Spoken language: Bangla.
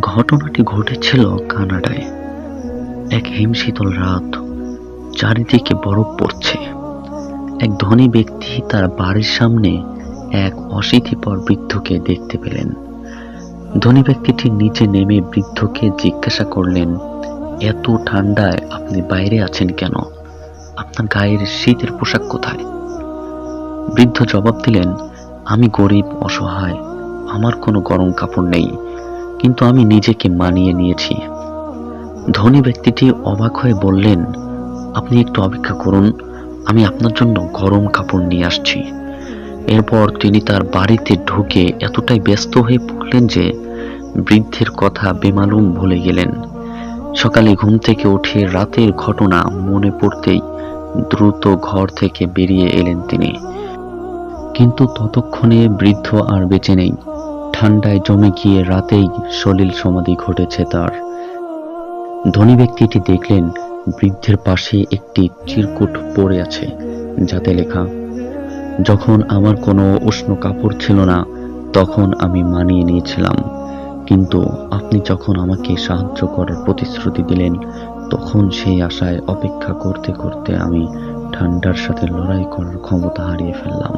ঘটনাটি ঘটেছিল কানাডায়। এক হিমশীতল রাত চারিদিকে বরফ পড়ছে। এক ধনী ব্যক্তি তার বাড়ির সামনে এক অশীতিপর বৃদ্ধকে দেখতে পেলেন। ধনী ব্যক্তিটি নিচে নেমে বৃদ্ধকে জিজ্ঞাসা করলেন, এত ঠান্ডায় আপনি বাইরে আছেন কেন? আপনার গায়ের শীতের পোশাক কোথায়? বৃদ্ধ জবাব দিলেন, আমি গরিব, অসহায়, আমার কোনো গরম কাপড় নেই। কিন্তু আমি নিজেকে মানিয়ে নিয়েছি। ধনী ব্যক্তিটি অবাক হয়ে বললেন, আপনি একটু অপেক্ষা করুন, আমি আপনার জন্য গরম কাপড় নিয়ে আসছি। এরপর তিনি তার বাড়িতে ঢুকে এতটাই ব্যস্ত হয়ে পড়লেন যে বৃদ্ধের কথা বেমালুম ভুলে গেলেন। সকালে ঘুম থেকে উঠে রাতের ঘটনা মনে পড়তেই দ্রুত ঘর থেকে বেরিয়ে এলেন তিনি। কিন্তু ততক্ষণে বৃদ্ধ আর বেঁচে নেই। ঠান্ডায় জমে গিয়ে রাতেই সলিল সমাধি ঘটেছে তার। ধনী ব্যক্তিটি দেখলেন বৃদ্ধের পাশে একটি চিরকুট পড়ে আছে, যাতে লেখা, যখন আমার কোনো উষ্ণ কাপড় ছিল না, তখন আমি মানিয়ে নিয়েছিলাম। কিন্তু আপনি যখন আমাকে সাহায্য করার প্রতিশ্রুতি দিলেন, তখন সেই আশায় অপেক্ষা করতে করতে আমি ঠান্ডার সাথে লড়াই করার ক্ষমতা হারিয়ে ফেললাম।